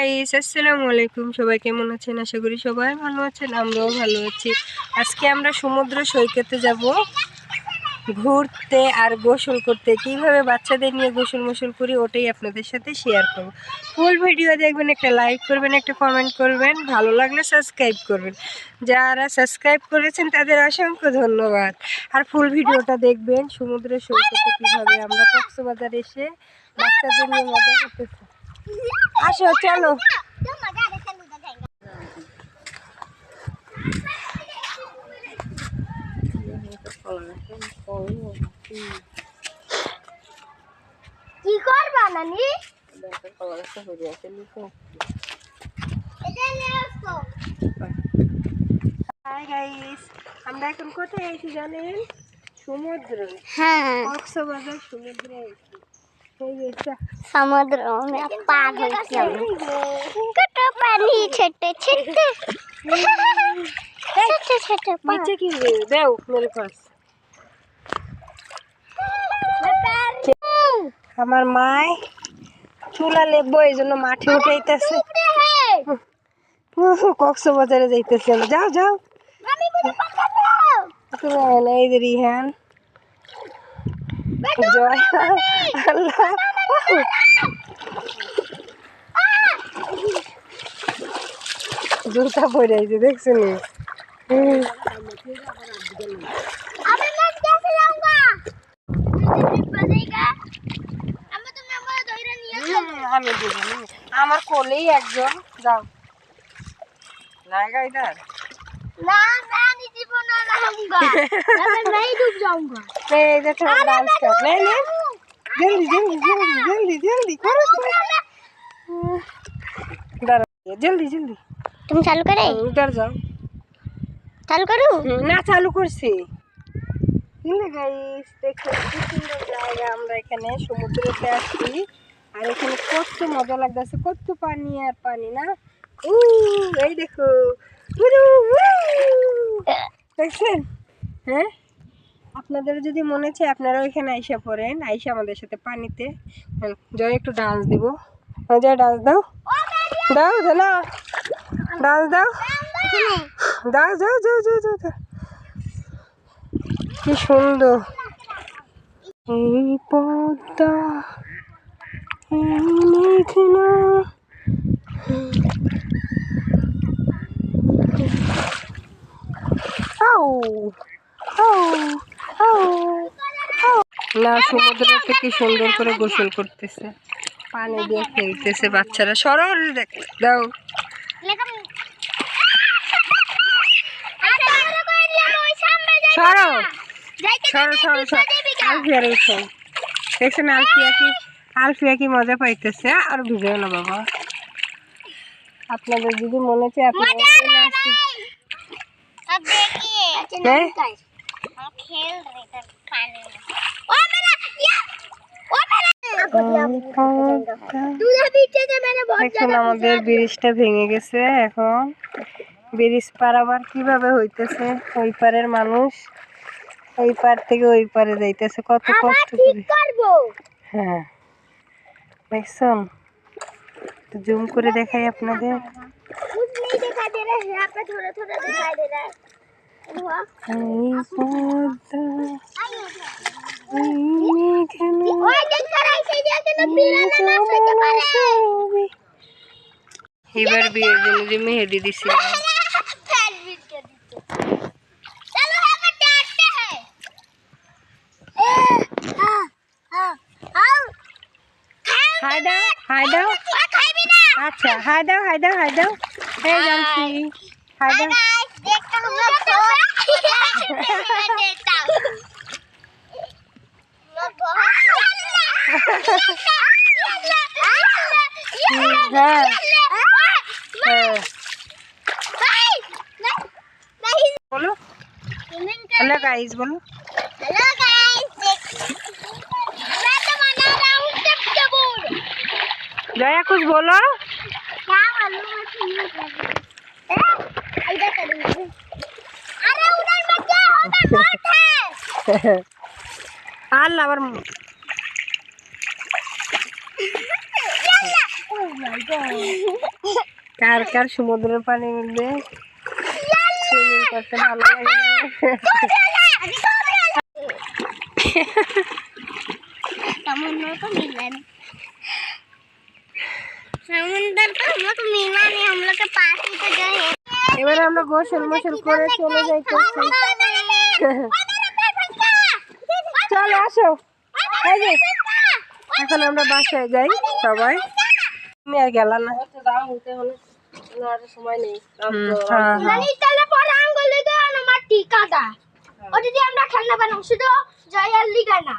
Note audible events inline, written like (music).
Guys আসসালামু আলাইকুম। সবাই কেমন আছেন? আশা করি সবাই ভালো আছেন, আমরাও ভালো আছি। আজকে আমরা সমুদ্র সৈকতে যাব। ঘুরতে আর গোসল করতে। কীভাবে বাচ্চাদের নিয়ে গোসল মোসল করি ওটাই আপনাদের সাথে শেয়ার করব। ফুল ভিডিও দেখবেন, একটা লাইক করবেন, একটা কমেন্ট করবেন, ভালো লাগলে সাবস্ক্রাইব করবেন। যারা সাবস্ক্রাইব করেছেন, তাদের অসংখ্য ধন্যবাদ। আর ফুল ভিডিওটা দেখবেন, সমুদ্র সৈকতে কীভাবে আমরা কক্সবাজার এসে বাচ্চাদের নিয়ে মজা করতেছি। আসো চলো। কি করবা নানি? আমরা এখন কোথায় আছি জানেন? সমুদ্র। হ্যাঁ। কক্সবাজার সমুদ্রে আছি। এই যে চা- সমুদ্র में पार होती है कटो पानी छोटे छोटे छोटे छोटे নিচে কি হয়ে দেও মেরে পাশ আমার মায় চুলা লেবো এই জন্য মাঠে উঠাইতেছে কক্সবাজারে যাইতেছে যাও যাও তুমি আয় না, এই যে রিহান জয় (laughs) (laughs) oh. জুতা পরে আইছে দেখছেন আমার কোলেই একজন। যাও। না গাইদার না না। ना लाऊंगा मैं नहीं डूब जाऊंगा এই যে তোমার ডান্স কর লে লে জলদি জলদি জলদি জলদি জলদি করো করো। দাঁড়াও জলদি জলদি तुम चालू करे উধার যাও चालू करूं হুম, না চালু করছি বুঝলে গাইস দেখো কি সুন্দর জায়গা আমরা এখানে সমুদ্রেতে আসছি আর এখানে কত মজা লাগতেছে কত পানি আর পানি না উ এই দেখো উরু, উ। দেখছেন হ্যাঁ? আপনাদের যদি মনে চায় আপনারা ওইখানে আইসা পড়েন আইসা আমাদের সাথে পানিতে। হুম, জয় একটু ডান্স দিব। জয় ডান্স দাও। দাও দাও না। ডান্স দাও। দাও যাও যাও যাও যাও যাও। কি সুন্দর। এই পদ্মা এই মেঘনা। না সমুদ্রতে কি সুন্দর করে গোসল করতেছে। পানি দিয়ে বাচ্চারা। সরল দাও। আলফিয়া দেখছেন আলফিয়া কি আলফিয়া কি মজা পাইতেছে? আর ভিজেও না বাবা। আপনাদের যদি মনে হচ্ছে এখন আমাদের ব্রিজটা ভেঙে গেছে এখন। ব্রিজ পার আবার কীভাবে হইতেছে? ওই পারের মানুষ। ওই পার থেকে ওই পারে যাইতেছে কত কষ্ট করে। হ্যাঁ। দেখছেন? জুম করে দেখাই আপনাদের। এবার বিয়ের জন্য যে মেহেদি দিছিলাম হাই দাও হাই দাও। আচ্ছা হাই দাও হাই দাও হাই দাও। हे जानकी हाय हाय देखता हूँ मैं फ़ोन देता हूँ बोलो हेलो गाइस बोलो हेलो गाइस मैं तो बना रहा हूँ जया कुछ बोलो? আল্লাহ আবার यल्ला কার কার সমুদ্রের পানির মধ্যে সুইমিং করতে ভালো লাগে समुद्र को मिलन समुद्र तो हम लोग को मिला नहीं हम लोग के पास ही तो गए हैं এবারে আমরা গোসল মোসল করে চলে যাইতেছি চলে (laughs) আসো। এখন আমরা বাসায় যাই সবাই। তুমি আর গেলা না। সময় নেই। পরে আঙ্গুল দিতে আমার খেলনা শুধু জয়ার লিগা না